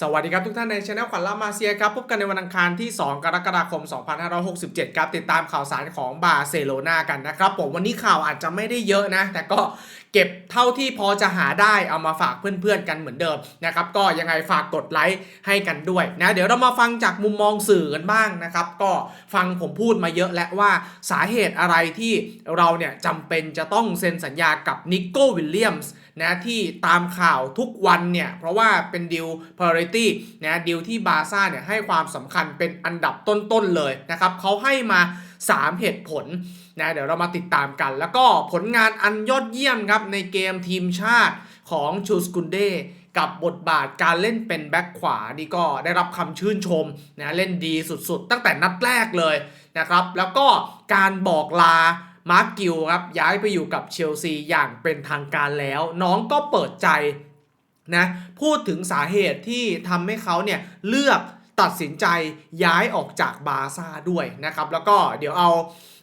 สวัสดีครับทุกท่านในช anel ขวัญลามาเซียครับพบกันในวันอังคารที่ 2 กรกฎาคม 2567 ครับ ติดตามข่าวสารของบาร์เซโลนากันนะครับ ผมวันนี้ข่าวอาจจะไม่ได้เยอะนะ แต่ก็ เก็บเท่าที่พอจะหาได้เอามาฝากเพื่อนๆกันเหมือนเดิมนะครับก็ยังไงฝากกดไลค์ให้กันด้วยนะเดี๋ยวเรามาฟังจากมุมมองสื่อกันบ้างนะครับก็ฟังผมพูดมาเยอะแล้วว่าสาเหตุอะไรที่เราเนี่ยจำเป็นจะต้องเซ็นสัญญากับนิโก้วิลเลียมส์นะที่ตามข่าวทุกวันเนี่ยเพราะว่าเป็นดิว priority นะดิวที่บาซ่าเนี่ยให้ความสำคัญเป็นอันดับต้นๆเลยนะครับเขาให้มา 3 เหตุผลนะเดี๋ยวเรามาติดตามกัน แล้วก็ผลงานอันยอดเยี่ยมครับในเกมทีมชาติของชูสกุนเดกับบทบาทการเล่นเป็นแบ็คขวานี่ก็ได้รับคำชื่นชมนะเล่นดีสุดๆ ตั้งแต่นัดแรกเลยนะครับ แล้วก็การบอกลามาร์กกิลครับย้ายไปอยู่กับเชลซีอย่างเป็นทางการแล้ว น้องก็เปิดใจนะพูดถึงสาเหตุที่ทำให้เขาเนี่ยเลือก ตัดสินใจย้ายออกจากบาร์ซ่าด้วยนะครับแล้วก็เดี๋ยวเอา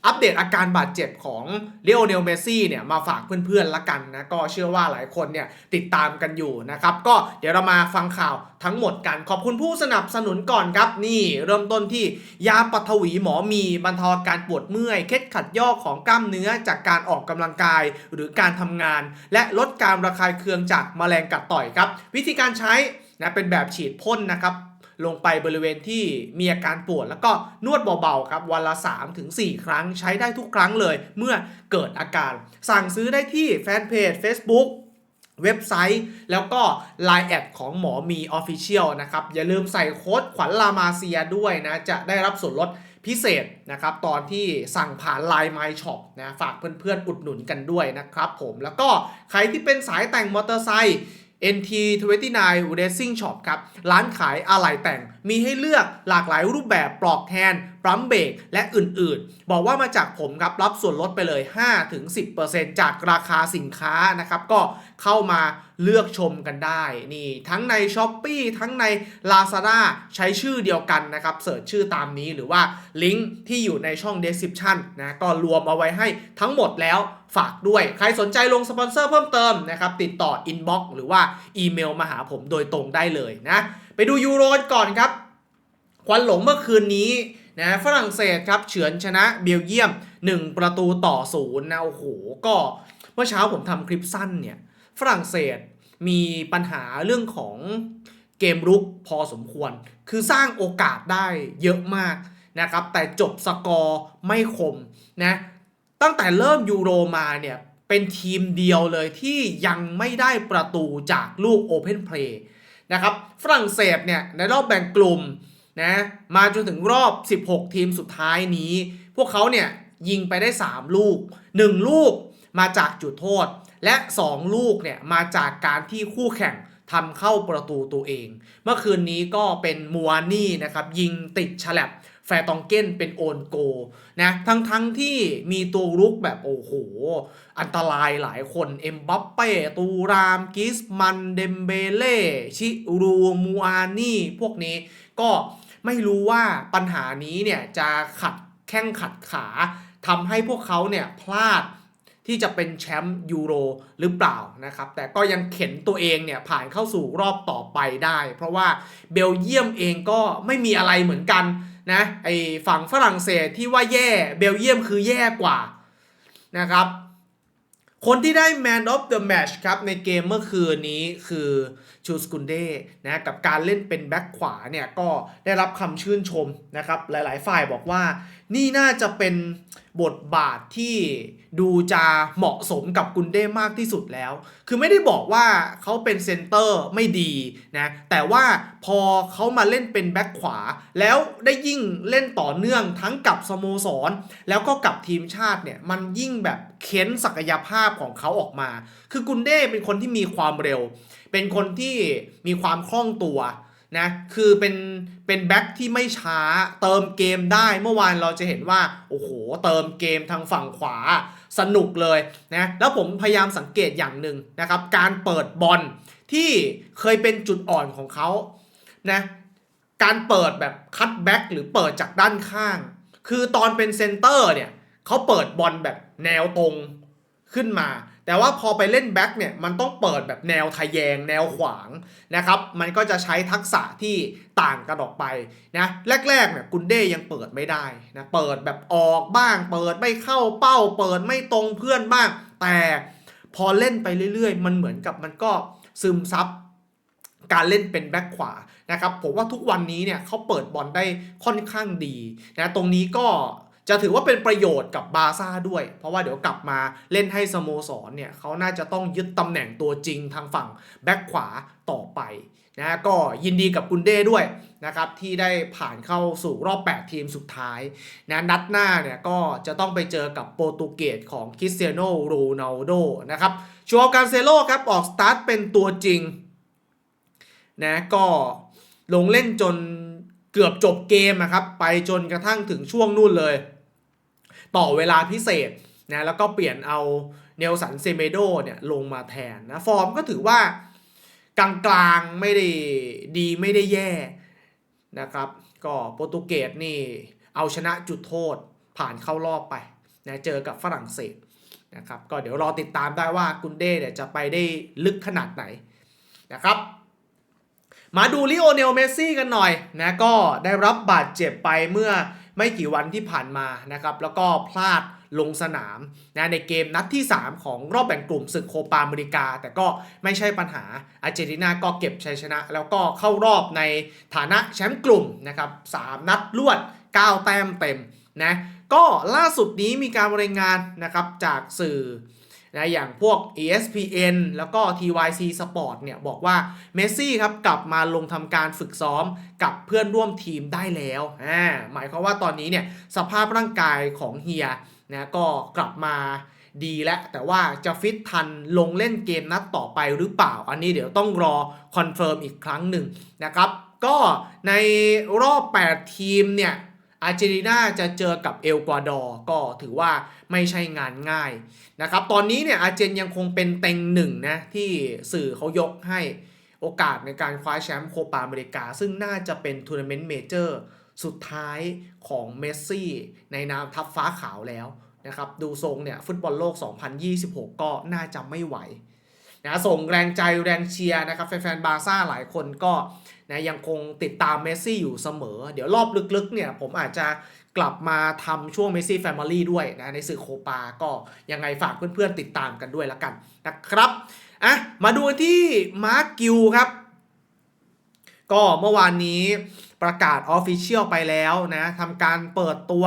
อัปเดตอาการบาดเจ็บของเลโอเนลเมซี่เนี่ยมาฝากเพื่อนๆละกันนะก็เชื่อว่าหลายคนเนี่ยติดตามกันอยู่นะครับก็เดี๋ยวเรามาฟังข่าวทั้งหมดกัน ขอบคุณผู้สนับสนุนก่อนครับ นี่เริ่มต้นที่ยาปัทวีหมอมีบรรเทาอาการปวดเมื่อย เคล็ดขัดยอกของกล้ามเนื้อจากการออกกำลังกาย หรือการทำงาน และลดการระคายเคืองจากแมลงกัดต่อยครับ วิธีการใช้นะเป็นแบบฉีดพ่นนะครับ ลงไปบริเวณที่มีอาการปวด แล้วก็นวดเบาๆครับวันละ 3-4 ครั้งใช้ได้ทุกครั้งเลย เมื่อเกิดอาการ สั่งซื้อได้ที่แฟนเพจ Facebook เว็บไซต์แล้วก็ Line แอดของหมอมี Official นะครับ อย่าลืมใส่โค้ดขวัญลามาเซียด้วยนะ จะได้รับส่วนลดพิเศษนะครับ ตอนที่สั่งผ่าน Line My Shop นะ ฝากเพื่อนๆ อุดหนุนกันด้วยนะครับผมแล้วก็ใครที่เป็นสายแต่งมอเตอร์ไซค์ NT29 Racing Shop ครับ ร้านขายอะไหล่แต่ง มีให้เลือกหลากหลายรูปแบบปลอกแทนปั๊มเบรกและอื่นๆ บอกว่ามาจากผมครับรับส่วนลดไปเลย 5-10%จากราคาสินค้านะครับ ก็เข้ามาเลือกชมกันได้นี่ทั้งใน s h อ p e e ทั้งใน Lazada ใช้ชื่อเดียวกันนะครับเสิร์ชชื่อตามนี้หรือว่าลิงก์ที่อยู่ในช่อง description นะก็รวมเอาไว้ให้ทั้งหมดแล้วฝากด้วย ใครสนใจลงสปอนเซอร์เพิ่มเติมนะครับ ติดต่อ inbox หรือว่าอีเมลมาหาผมโดยตรงได้เลยนะ ไปดูยูโรกันก่อนครับ ควันหลงเมื่อคืนนี้นะฝรั่งเศสครับเฉือนชนะเบลเยียม 1 ประตูต่อศูนย์นะโอ้โหก็เมื่อเช้าผมทำคลิปสั้นเนี่ยฝรั่งเศสมีปัญหาเรื่องของเกมรุกพอสมควร คือสร้างโอกาสได้เยอะมากนะครับแต่จบสกอร์ไม่คมนะตั้งแต่เริ่มยูโรมาเนี่ยเป็นทีมเดียวเลยที่ยังไม่ได้ประตูจากลูกโอเพนเพลย์ นะครับฝรั่งเศสเนี่ยในรอบแบ่งกลุ่มนะมาจนถึงรอบ 16 ทีมสุดท้ายนี้ พวกเขาเนี่ยยิงไปได้ 3 ลูก 1 ลูกมาจากจุดโทษ และ 2 ลูกเนี่ยมาจากการที่คู่แข่งทำเข้าประตูตัวเอง เมื่อคืนนี้ก็เป็นมัวนี่นะครับยิงติดฉลับ แฟร์ตองเก้นเป็นโอนโกนะทั้งทั้งที่มีตัวรุกแบบโอ้โห อันตรายหลายคน เอ็มบัปเป้ ตูราม กิสมัน เดมเบเล่ ชิรูมูอานี่ พวกนี้ก็ไม่รู้ว่าปัญหานี้เนี่ยจะขัดแข้งขัดขาทำให้พวกเขาเนี่ยพลาดที่จะเป็นแชมป์ยูโรหรือเปล่านะครับ แต่ก็ยังเข็นตัวเองเนี่ยผ่านเข้าสู่รอบต่อไปได้ เพราะว่าเบลเยียมเองก็ไม่มีอะไรเหมือนกัน นะไอฝั่งฝรั่งเศสที่ว่าแย่เบลเยียมคือแย่กว่านะครับ คนที่ได้ Man of the Match ครับ ในเกมเมื่อคืนนี้คือชูสกุนเดนะกับการเล่นเป็นแบ็คขวาเนี่ย ก็ได้รับคำชื่นชมนะครับ หลายๆ ฝ่ายบอกว่านี่น่าจะเป็น บทบาทที่ดูจะเหมาะสมกับกุนเด้มากที่สุดแล้ว คือไม่ได้บอกว่าเขาเป็นเซนเตอร์ไม่ดีนะ แต่ว่าพอเขามาเล่นเป็นแบ็คขวา แล้วได้ยิ่งเล่นต่อเนื่องทั้งกับสโมสร แล้วก็กับทีมชาติเนี่ย มันยิ่งแบบเค้นศักยภาพของเขาออกมา คือกุนเด้เป็นคนที่มีความเร็ว เป็นคนที่มีความคล่องตัว นะคือเป็นเป็นแบ็คที่ไม่ช้าเติมเกมได้เมื่อวานเราจะเห็นว่า โอ้โห เติมเกมทางฝั่งขวาสนุกเลยนะแล้วผมพยายามสังเกตอย่างหนึ่งนะครับ การเปิดบอลที่เคยเป็นจุดอ่อนของเขานะการเปิดแบบคัตแบ็กหรือเปิดจากด้านข้าง คือตอนเป็นเซนเตอร์เนี่ยเขาเปิดบอลแบบแนวตรงขึ้นมา แต่ว่าพอไปเล่นแบ็คเนี่ยมันต้องเปิดแบบแนวทะแยง แนวขวางนะครับ มันก็จะใช้ทักษะที่ต่างกันออกไปนะแรกๆเนี่ยกุนเด้ยังเปิดไม่ได้นะเปิดแบบออกบ้าง เปิดไม่เข้าเป้า เปิดไม่ตรงเพื่อนบ้าง แต่พอเล่นไปเรื่อยๆ มันเหมือนกับมันก็ซึมซับการเล่นเป็นแบ็คขวานะครับผมว่าทุกวันนี้เนี่ยเขาเปิดบอลได้ค่อนข้างดีนะตรงนี้ก็ จะถือว่าเป็นประโยชน์กับบาซ่าด้วย เพราะว่าเดี๋ยวกลับมาเล่นให้สโมสรเนี่ยเขาน่าจะต้องยึดตำแหน่งตัวจริงทางฝั่งแบ็คขวาต่อไปนะก็ยินดีกับกุนเด้ด้วยนะครับที่ได้ผ่านเข้าสู่รอบ 8 ทีมสุดท้ายนะนัดหน้าเนี่ยก็จะต้องไปเจอกับโปรตุเกสของคริสเตียโนโรนัลโดนะครับชัวการเซโลครับออกสตาร์ทเป็นตัวจริงนะก็ลงเล่นจนเกือบจบเกมนะครับไปจนกระทั่งถึงช่วงนู่นเลย ต่อเวลาพิเศษนะแล้วก็เปลี่ยนเอาเนลสันเซเมโดเนี่ยลงมาแทนนะฟอร์มก็ถือว่ากลางๆไม่ได้ดีไม่ได้แย่นะครับ ก็โปรตุเกสนี่เอาชนะจุดโทษผ่านเข้ารอบไปนะเจอกับฝรั่งเศสนะครับก็เดี๋ยวรอติดตามได้ว่ากุนเด้เนี่ยจะไปได้ลึกขนาดไหนนะครับ มาดูลิโอเนลเมสซี่กันหน่อยนะก็ได้รับบาดเจ็บไปเมื่อ ไม่กี่วันที่ผ่านมานะครับแล้วก็พลาดลงสนามนะในเกมนัดที่ 3 ของรอบแบ่งกลุ่มศึกโคปาอเมริกา แต่ก็ไม่ใช่ปัญหาอาร์เจนตินาก็เก็บชัยชนะ แล้วก็เข้ารอบในฐานะแชมป์กลุ่มนะครับ3นัดลวด 9 แต้มเต็มนะก็ล่าสุดนี้มีการรายงานนะครับจากสื่อ นะอย่างพวก ESPN แล้วก็ TYC Sport เนี่ยบอกว่าเมสซี่ครับกลับมาลงทำการฝึกซ้อมกับเพื่อนร่วมทีมได้แล้วอ่าหมายความว่าตอนนี้เนี่ยสภาพร่างกายของเฮียนะก็กลับมาดีแล้ว แต่ว่าจะฟิตทันลงเล่นเกมนัดต่อไปหรือเปล่า อันนี้เดี๋ยวต้องรอคอนเฟิร์มอีกครั้งหนึ่งนะครับ ก็ในรอบ 8 ทีมเนี่ย อาร์เจนตินาจะเจอกับเอลกวาดอร์ก็ถือว่าไม่ใช่งานง่ายนะครับ ตอนนี้เนี่ยอาร์เจนยังคงเป็นเต็งหนึ่งนะที่สื่อเขายกให้โอกาสในการคว้าแชมป์โคปาอเมริกา ซึ่งน่าจะเป็นทัวร์นาเมนต์เมเจอร์สุดท้ายของเมสซี่ในนามทัพฟ้าขาวแล้วนะครับ ดูทรงเนี่ยฟุตบอลโลก 2026 ก็น่าจะไม่ไหวนะส่งแรงใจแรงเชียร์นะครับแฟนๆบาร์ซ่าหลายคนก็นะยังคงติดตามเมสซี่อยู่เสมอ เดี๋ยวรอบลึกๆเนี่ยผมอาจจะกลับมาทำช่วงเมสซี่แฟมิลี่ด้วยนะในสื่อโคปาก็ยังไงฝากเพื่อนๆติดตามกันด้วยละกันนะครับอะมาดูที่มาร์กิวครับ ก็เมื่อวานนี้ประกาศออฟฟิเชียลไปแล้วนะทำการเปิดตัว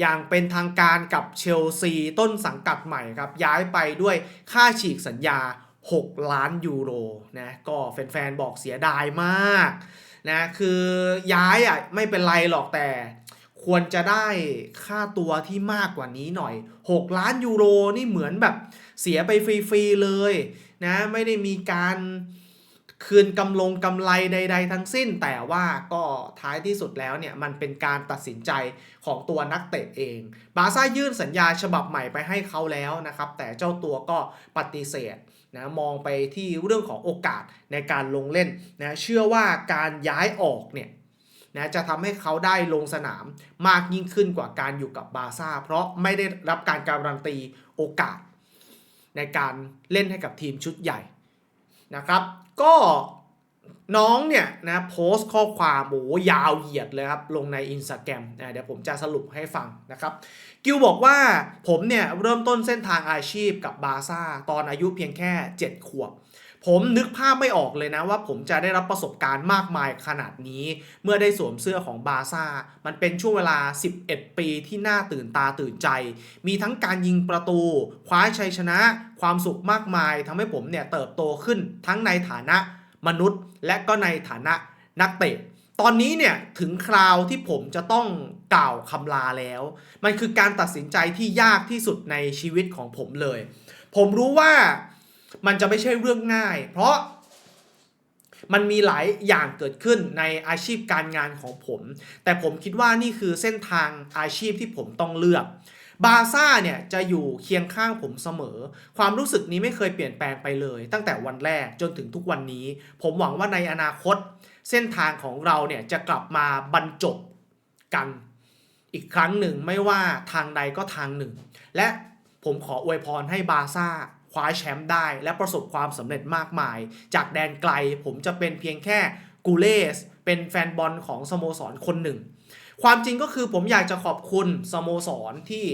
อย่างเป็นทางการกับเชลซีต้นสังกัดใหม่ครับ ย้ายไปด้วยค่าฉีกสัญญา 6 ล้านยูโรนะก็แฟนๆบอกเสียดายมากนะคือย้ายอะไม่เป็นไรหรอกแต่ควรจะได้ค่าตัวที่มากกว่านี้หน่อย 6 ล้านยูโรนี่เหมือนแบบเสียไปฟรีๆเลยนะไม่ได้มีการคืนกำลงกำไรใด ๆ ทั้งสิ้น แต่ว่าก็ท้ายที่สุดแล้วเนี่ยมันเป็นการตัดสินใจของตัวนักเตะเอง บาซ่ายื่นสัญญาฉบับใหม่ไปให้เขาแล้วนะครับ แต่เจ้าตัวก็ปฏิเสธ นะมองไปที่เรื่องของโอกาสในการลงเล่นนะเชื่อว่าการย้ายออกเนี่ยนะจะทำให้เขาได้ลงสนามมากยิ่งขึ้นกว่าการอยู่กับบาร์ซ่า เพราะไม่ได้รับการการันตีโอกาส ในการเล่นให้กับทีมชุดใหญ่นะครับ ก็ น้องเนี่ยนะโพสต์ข้อความโอ้ยาวเหยียดเลยครับ ลงในอินสตาแกรมเดี๋ยวผมจะสรุปให้ฟังนะครับ กิวบอกว่าผมเนี่ยเริ่มต้นเส้นทางอาชีพกับบาซ่า ตอนอายุเพียงแค่ 7 ขวบ ผมนึกภาพไม่ออกเลยนะว่าผมจะได้รับประสบการณ์มากมายขนาดนี้ เมื่อได้สวมเสื้อของบาซ่า มันเป็นช่วงเวลา 11 ปีที่น่าตื่นตาตื่นใจ มีทั้งการยิงประตู คว้าชัยชนะ ความสุขมากมายทำให้ผมเนี่ยเติบโตขึ้นทั้งในฐานะ มนุษย์ และก็ในฐานะนักเตะ ตอนนี้เนี่ยถึงคราวที่ผมจะต้องกล่าวคำลาแล้ว มันคือการตัดสินใจที่ยากที่สุดในชีวิตของผมเลย ผมรู้ว่ามันจะไม่ใช่เรื่องง่าย เพราะมันมีหลายอย่างเกิดขึ้นในอาชีพการงานของผม แต่ผมคิดว่านี่คือเส้นทางอาชีพที่ผมต้องเลือก บาซ่าเนี่ยจะอยู่เคียงข้างผมเสมอ ความรู้สึกนี้ไม่เคยเปลี่ยนแปลงไปเลย ตั้งแต่วันแรกจนถึงทุกวันนี้ ผมหวังว่าในอนาคต เส้นทางของเราเนี่ยจะกลับมาบรรจบกันอีกครั้งหนึ่งไม่ว่าทางใดก็ทางหนึ่ง และผมขออวยพรให้บาซ่าคคว้าแชมป์ได้และประสบความสำเร็จมากมาย จากแดนไกลผมจะเป็นเพียงแค่กูเลส เป็นแฟนบอลของสโมสรคนหนึ่ง ความจริงก็คือผมอยากจะขอบคุณสโมสรที่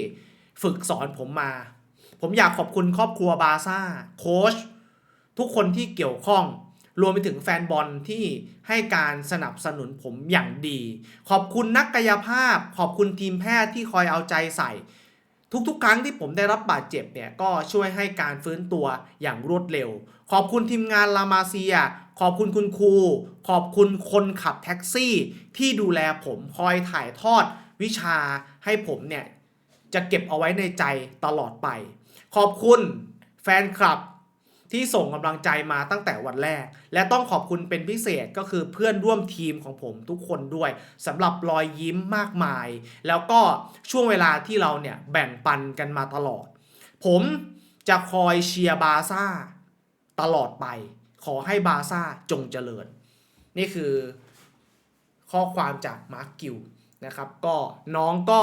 ฝึกสอนผมมา ผมอยากขอบคุณครอบครัวบาซ่าโค้ชทุกคนที่เกี่ยวข้องรวมไปถึงแฟนบอลที่ให้การสนับสนุนผมอย่างดี ขอบคุณนักกายภาพ ขอบคุณทีมแพทย์ที่คอยเอาใจใส่ ทุกๆ ครั้งที่ผมได้รับบาดเจ็บเนี่ยก็ช่วยให้การฟื้นตัวอย่างรวดเร็ว ขอบคุณทีมงานลามาเซีย ขอบคุณคุณครู ขอบคุณคนขับแท็กซี่ ที่ดูแลผมคอยถ่ายทอดวิชาให้ผมเนี่ย จะเก็บเอาไว้ในใจตลอดไป ขอบคุณแฟนคลับที่ส่งกำลังใจมาตั้งแต่วันแรก และต้องขอบคุณเป็นพิเศษก็คือเพื่อนร่วมทีมของผมทุกคนด้วยสำหรับรอยยิ้มมากมาย แล้วก็ช่วงเวลาที่เราเนี่ยแบ่งปันกันมาตลอด ผมจะคอยเชียร์บาซ่าตลอดไป ขอให้บาร์ซ่าจงเจริญ นี่คือข้อความจากมาร์กกิวนะครับ ก็น้องก็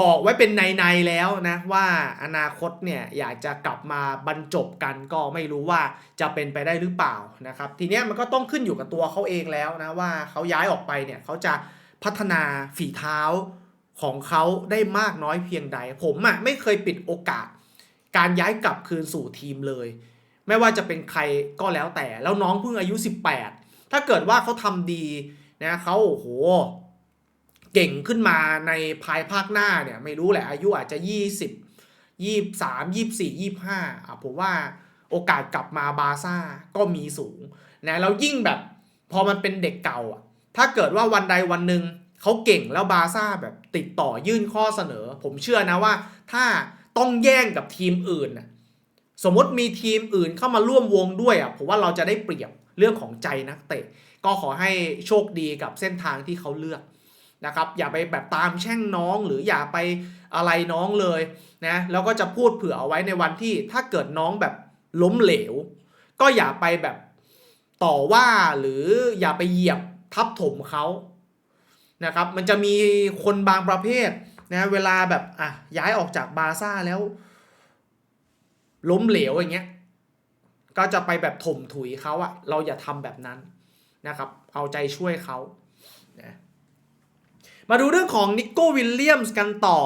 บอกไว้เป็นในๆแล้วนะว่าอนาคตเนี่ยอยากจะกลับมาบรรจบกันก็ไม่รู้ว่าจะเป็นไปได้หรือเปล่านะครับ ทีเนี้ยมันก็ต้องขึ้นอยู่กับตัวเขาเองแล้วนะว่าเขาย้ายออกไปเนี่ยเขาจะพัฒนาฝีเท้าของเขาได้มากน้อยเพียงใด ผมอะ่ะไม่เคยปิดโอกาส การย้ายกลับคืนสู่ทีมเลย ไม่ว่าจะเป็นใครก็แล้วแต่ แล้วน้องเพิ่งอายุ 18 ถ้าเกิดว่าเขาทำดีนะเขาโอ้โห เก่งขึ้นมาในภายภาคหน้าเนี่ย ไม่รู้แหละอายุอาจจะ 20 23 24 25อะผมว่าโอกาสกลับมาบาซ่าก็มีสูงนะแล้วยิ่งแบบ พอมันเป็นเด็กเก่าอะ ถ้าเกิดว่าวันใดวันหนึ่งเขาเก่งแล้วบาซ่าแบบติดต่อยื่นข้อเสนอ ผมเชื่อนะว่า ถ้าต้องแย่งกับทีมอื่นน่ะ สมมติมีทีมอื่นเข้ามาร่วมวงด้วยอะผมว่าเราจะได้เปรียบเรื่องของใจนักเตะ ก็ขอให้โชคดีกับเส้นทางที่เขาเลือกนะครับอย่าไปแบบตามแช่งน้องหรืออย่าไปอะไรน้องเลยนะแล้วก็จะพูดเผื่อเอาไว้ในวันที่ถ้าเกิดน้องแบบล้มเหลว ก็อย่าไปแบบต่อว่าหรืออย่าไปเหยียบทับถมเขานะครับมันจะมีคนบางประเภทนะเวลาแบบอะย้ายออกจากบาร์ซ่าแล้ว ล้มเหลวอย่างเงี้ยก็จะไปแบบถมถุยเขาอะเราอย่าทำแบบนั้นนะครับ เอาใจช่วยเขานะมาดูเรื่องของนิโก้วิลเลียมส์กันต่อ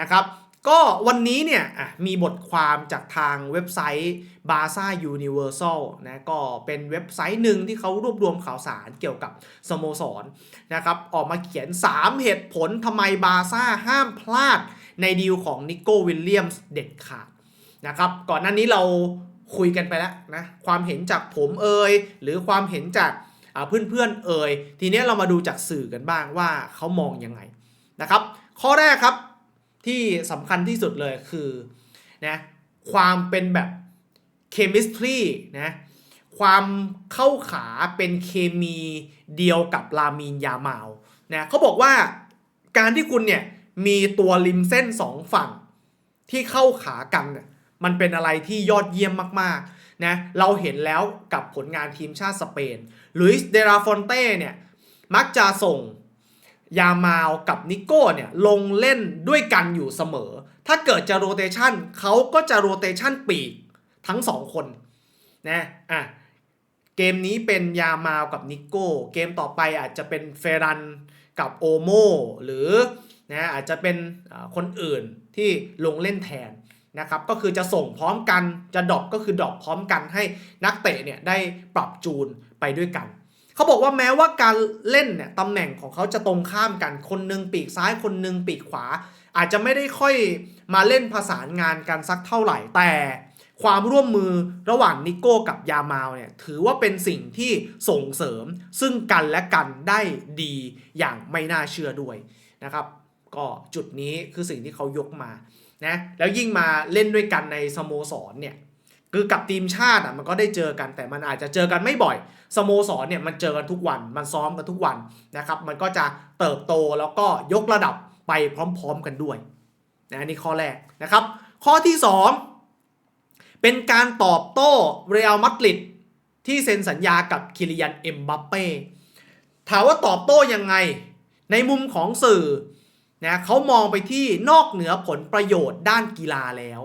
นะครับ ก็วันนี้เนี่ยมีบทความจากทางเว็บไซต์ b a r c a Universal นะก็เป็นเว็บไซต์หนึ่งที่เขารวบรวมข่าวสารเกี่ยวกับสโมสรนะครับ ออกมาเขียน 3 เหตุผลทำไมบาร์ซ่าห้ามพลาดในดีลของนิโก้วิลเลียมส์เด็ดขาด นะครับ ก่อนหน้านี้เราคุยกันไปแล้วนะความเห็นจากผมเอ่ยหรือความเห็นจากเพื่อนๆเอ่ยทีนี้เรามาดูจากสื่อกันบ้างว่าเขามองยังไงนะครับ ข้อแรกครับที่สำคัญที่สุดเลยคือนะความเป็นแบบเคมิสตรีนะความเข้าขาเป็นเคมีเดียวกับลามีนยาเมานะเขาบอกว่าการที่คุณเนี่ยมีตัวริมเส้นสองฝั่งที่เข้าขากันเนี่ย มันเป็นอะไรที่ยอดเยี่ยมมากๆนะเราเห็นแล้วกับผลงานทีมชาติสเปนลุยส์เดราฟอนเต้เนี่ยมักจะส่งยามาลกับนิโก้เนี่ยลงเล่นด้วยกันอยู่เสมอ ถ้าเกิดจะโรเตชันเขาก็จะโรเตชันปีกทั้งสองคนนะอะเกมนี้เป็นยามาลกับนิโก้ เกมต่อไปอาจจะเป็นเฟรันกับโอโมหรือนะอาจจะเป็นคนอื่นที่ลงเล่นแทน นะครับก็คือจะส่งพร้อมกันจะดรอปก็คือดรอปพร้อมกันให้นักเตะเนี่ยได้ปรับจูนไปด้วยกันเขาบอกว่าแม้ว่าการเล่นเนี่ยตำแหน่งของเขาจะตรงข้ามกันคนหนึ่งปีกซ้ายคนหนึ่งปีกขวา อาจจะไม่ได้ค่อยมาเล่นผสานงานกันสักเท่าไหร่แต่ความร่วมมือระหว่างนิโก้กับยามาลเนี่ยถือว่าเป็นสิ่งที่ส่งเสริมซึ่งกันและกันได้ดีอย่างไม่น่าเชื่อด้วยนะครับ ก็จุดนี้คือสิ่งที่เขายกมา นะแล้วยิ่งมาเล่นด้วยกันในสโมสรเนี่ยคือกับทีมชาติอะมันก็ได้เจอกันแต่มันอาจจะเจอกันไม่บ่อยสโมสรเนี่ยมันเจอกันทุกวันมันซ้อมกันทุกวันนะครับมันก็จะเติบโตแล้วก็ยกระดับไปพร้อม ๆกันด้วยนะนี่ข้อแรกนะครับ ข้อที่ 2 เป็นการตอบโต้เรอัลมาดริดที่เซ็นสัญญากับคิริยันเอ็มบัปเป้ถามว่าตอบโต้ยังไง ในมุมของสื่อ นะเขามองไปที่นอกเหนือผลประโยชน์ด้านกีฬาแล้ว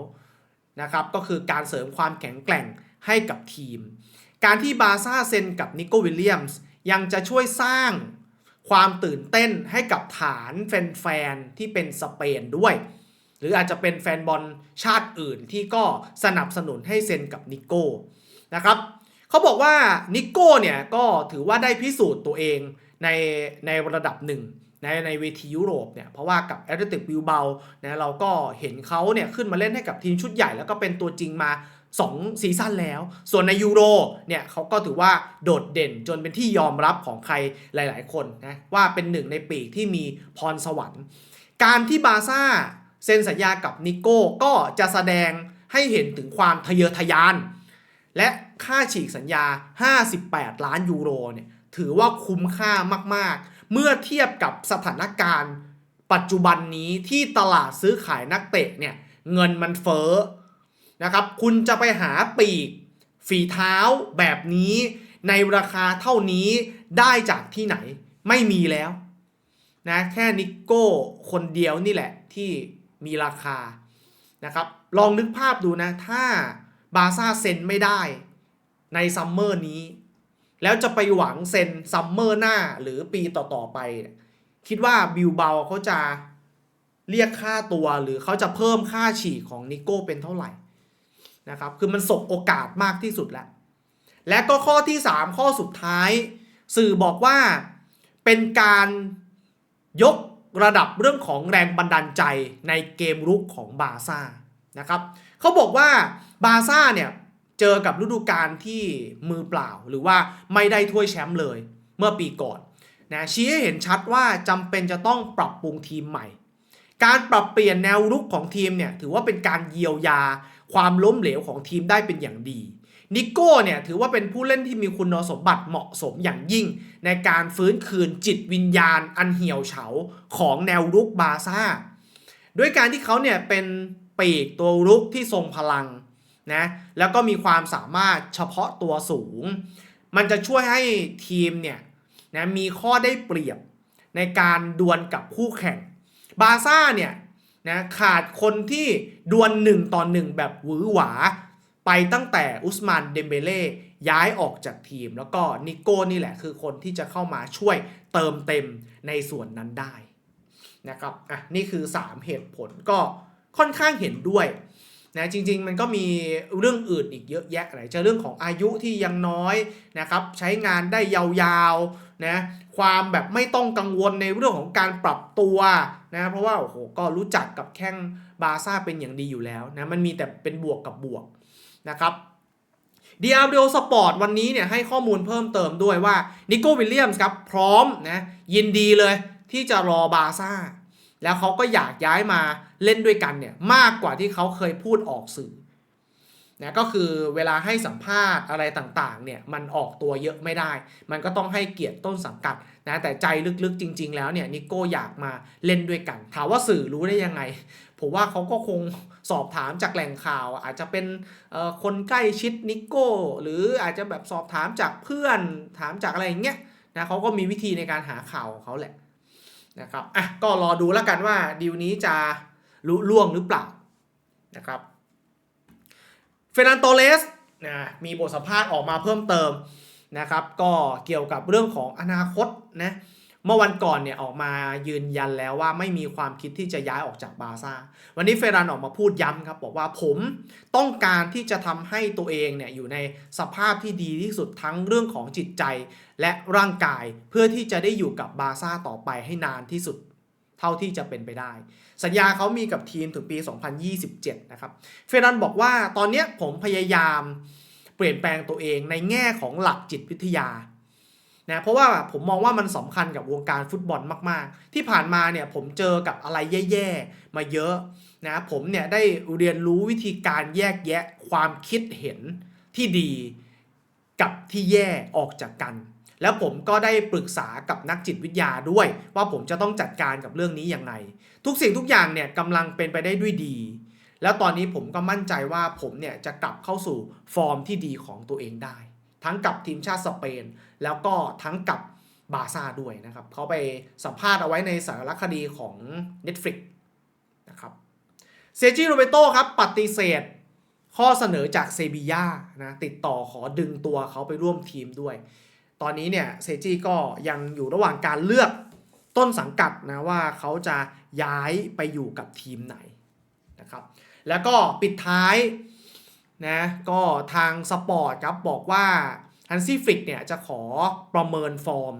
นะครับก็คือการเสริมความแข็งแกร่งให้กับทีม การที่บาซ่าเซ็นกับนิโกวิลเลียมส์ยังจะช่วยสร้างความตื่นเต้นให้กับฐานแฟนๆที่เป็นสเปนด้วย หรืออาจจะเป็นแฟนบอลชาติอื่นที่ก็สนับสนุนให้เซ็นกับนิโก้นะครับเขาบอกว่านิโก้เนี่ยก็ถือว่าได้พิสูจน์ตัวเองในในระดับหนึ่ง ในในเวทียุโรปเนี่ยเพราะว่ากับแอตเลติกบิลเบานะเราก็เห็นเขาเนี่ยขึ้นมาเล่นให้กับทีมชุดใหญ่ แล้วก็เป็นตัวจริงมา2ซีซั่นแล้ว ส่วนในยูโรเนี่ยเขาก็ถือว่าโดดเด่นจนเป็นที่ยอมรับของใครหลาย ๆ คนนะว่าเป็นหนึ่งในปีกที่มีพรสวรรค์ การที่บาซ่าเซ็นสัญญากับนิโก้ก็จะแสดงให้เห็นถึงความทะเยอทะยาน และค่าฉีกสัญญา 58 ล้านยูโรเนี่ยถือว่าคุ้มค่ามากๆ เมื่อเทียบกับสถานการณ์ ปัจจุบันนี้ที่ตลาดซื้อขายนักเตะเนี่ยเงินมันเฟ้อนะครับ คุณจะไปหาปีก ฝีเท้าแบบนี้ในราคาเท่านี้ได้จากที่ไหนไม่มีแล้วนะแค่นิโก้คนเดียวนี่แหละที่มีราคานะครับ ลองนึกภาพดูนะ ถ้าบาซ่าเซ็นไม่ได้ในซัมเมอร์นี้ แล้วจะไปหวังเซ็นซัมเมอร์หน้าหรือปีต่อๆไป คิดว่าบิลเบาเขาจะเรียกค่าตัวหรือเขาจะเพิ่มค่าฉีกของนิโก้เป็นเท่าไหร่นะครับคือมันสบโอกาสมากที่สุดแล้ว และก็ข้อที่ 3 ข้อสุดท้าย สื่อบอกว่าเป็นการยกระดับเรื่องของแรงบันดาลใจในเกมรุกของบาซ่านะครับเขาบอกว่าบาซ่าเนี่ย เจอกับฤดูกาลที่มือเปล่า หรือว่าไม่ได้ถ้วยแชมป์เลยเมื่อปีก่อนนะชี้ให้เห็นชัดว่าจำเป็นจะต้องปรับปรุงทีมใหม่ การปรับเปลี่ยนแนวรุกของทีมเนี่ยถือว่าเป็นการเยียวยาความล้มเหลวของทีมได้เป็นอย่างดีนิโก้เนี่ยถือว่าเป็นผู้เล่นที่มีคุณสมบัติเหมาะสมอย่างยิ่ง ในการฟื้นคืนจิตวิญญาณอันเหี่ยวเฉาของแนวรุกบาซ่า ด้วยการที่เขาเนี่ยเป็นปีกตัวรุกที่ทรงพลัง นะแล้วก็มีความสามารถเฉพาะตัวสูง มันจะช่วยให้ทีมเนี่ยนะมีข้อได้เปรียบในการดวลกับคู่แข่ง บาซ่าเนี่ยนะขาดคนที่ดวลหนึ่งต่อหนึ่งแบบหวือหวา ไปตั้งแต่อุสมานเดมเบเล่ย้ายออกจากทีม แล้วก็นิโก้นี่แหละคือคนที่จะเข้ามาช่วยเติมเต็มในส่วนนั้นได้นะครับอะนี่คือ 3 เหตุผลก็ค่อนข้างเห็นด้วย นะจริง ๆ มันก็มีเรื่องอื่นอีกเยอะแยะไหนจะเรื่องของอายุที่ยังน้อยนะครับใช้งานได้ยาวๆนะความแบบไม่ต้องกังวลในเรื่องของการปรับตัวนะเพราะว่าโอ้โหก็รู้จักกับแข้งบาซ่าเป็นอย่างดีอยู่แล้วนะมันมีแต่เป็นบวกกับบวกนะครับดีอาร์เดลสปอร์ตวันนี้เนี่ยให้ข้อมูลเพิ่มเติมด้วยว่านิโก้วิลเลียมส์ครับพร้อมนะยินดีเลยที่จะรอบาซ่า แล้วเขาก็อยากย้ายมาเล่นด้วยกันเนี่ยมากกว่าที่เขาเคยพูดออกสื่อนะก็คือเวลาให้สัมภาษณ์อะไรต่างๆเนี่ยมันออกตัวเยอะไม่ได้ มันก็ต้องให้เกียรติต้นสังกัดนะแต่ใจลึกๆจริง ๆ แล้วเนี่ยนิโก้อยากมาเล่นด้วยกัน ถามว่าสื่อรู้ได้ยังไง ผมว่าเขาก็คงสอบถามจากแหล่งข่าว อาจจะเป็นคนใกล้ชิดนิโก้ หรืออาจจะแบบสอบถามจากเพื่อนถามจากอะไรอย่างเงี้ยนะเขาก็มีวิธีในการหาข่าวของเขาแหละ นะครับอะก็รอดูแล้วกันว่าดีลนี้จะลุล่วงหรือเปล่านะครับเฟรนันโตเลสนะมีบทสัมภาษณ์ออกมาเพิ่มเติมนะครับ ก็เกี่ยวกับเรื่องของอนาคตนะ เมื่อวันก่อนเนี่ยออกมายืนยันแล้วว่าไม่มีความคิดที่จะย้ายออกจากบาซ่า วันนี้เฟรันออกมาพูดย้ำครับบอกว่าผมต้องการที่จะทำให้ตัวเองเนี่ยอยู่ในสภาพที่ดีที่สุดทั้งเรื่องของจิตใจ และร่างกายเพื่อที่จะได้อยู่กับบาซ่าต่อไปให้นานที่สุดเท่าที่จะเป็นไปได้ สัญญาเขามีกับทีมถึงปี 2027 นะครับ เฟรันบอกว่าตอนนี้ผมพยายามเปลี่ยนแปลงตัวเองในแง่ของหลักจิตวิทยา นะเพราะว่าผมมองว่ามันสำคัญกับวงการฟุตบอลมากๆ ที่ผ่านมาเนี่ยผมเจอกับอะไรแย่ๆ มาเยอะนะผมเนี่ยได้เรียนรู้วิธีการแยกแยะความคิดเห็นที่ดีกับที่แย่ออกจากกัน แล้วผมก็ได้ปรึกษากับนักจิตวิทยาด้วย ว่าผมจะต้องจัดการกับเรื่องนี้ยังไง ทุกสิ่งทุกอย่างเนี่ยกำลังเป็นไปได้ด้วยดี แล้วตอนนี้ผมก็มั่นใจว่าผมเนี่ยจะกลับเข้าสู่ฟอร์มที่ดีของตัวเองได้ ทั้งกับทีมชาติสเปน แล้วก็ทั้งกับบาซ่าด้วยนะครับเขาไปสัมภาษณ์เอาไว้ในสารคดีของ Netflix นะครับเซจิโรเบโตครับปฏิเสธข้อเสนอจากเซบีย่านะติดต่อขอดึงตัวเขาไปร่วมทีมด้วย ตอนนี้เนี่ยเซจีก็ยังอยู่ระหว่างการเลือกต้นสังกัดนะว่าเขาจะย้ายไปอยู่กับทีมไหนนะครับแล้วก็ปิดท้าย นะก็ทางสปอร์ตครับบอกว่าฮันซี่ฟิกเนี่ยจะขอประเมินฟอร์ม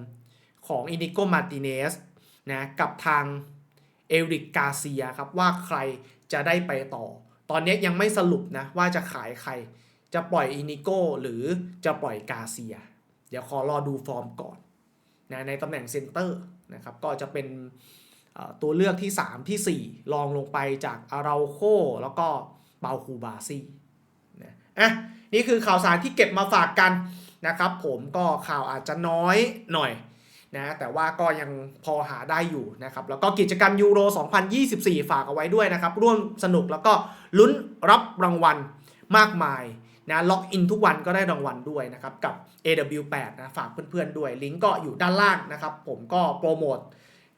ของอินิโกมาติเนสนะกับทางเอริกกาเซียครับว่าใครจะได้ไปต่อ ตอนนี้ยังไม่สรุปนะว่าจะขายใครจะปล่อยอินิโกหรือจะปล่อยกาเซีย เดี๋ยวขอรอดูฟอร์มก่อนนะในตำแหน่งเซนเตอร์นะครับก็จะเป็นตัวเลือกที่ 3 ที่4ลองลงไปจากอาราโคแล้วก็เบาคูบาซี่ อะนี่คือข่าวสารที่เก็บมาฝากกันนะครับ ผมก็ข่าวอาจจะน้อยหน่อยนะแต่ว่าก็ยังพอหาได้อยู่นะครับ แล้วก็กิจกรรมยูโร 2024 ฝากเอาไว้ด้วยนะครับ ร่วมสนุกแล้วก็ลุ้นรับรางวัลมากมายนะล็อกอินทุกวันก็ได้รางวัลด้วยนะครับ กับ AW8 นะฝากเพื่อนๆด้วย ลิงก์ก็อยู่ด้านล่างนะครับ ผมก็โปรโมท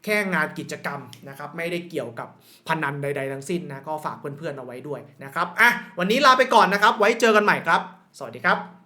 แค่งานกิจกรรมนะครับไม่ได้เกี่ยวกับพนันใด ๆ ทั้งสิ้นนะก็ฝากเพื่อนๆเอาไว้ด้วยนะครับอะวันนี้ลาไปก่อนนะครับ ไว้เจอกันใหม่ครับ สวัสดีครับ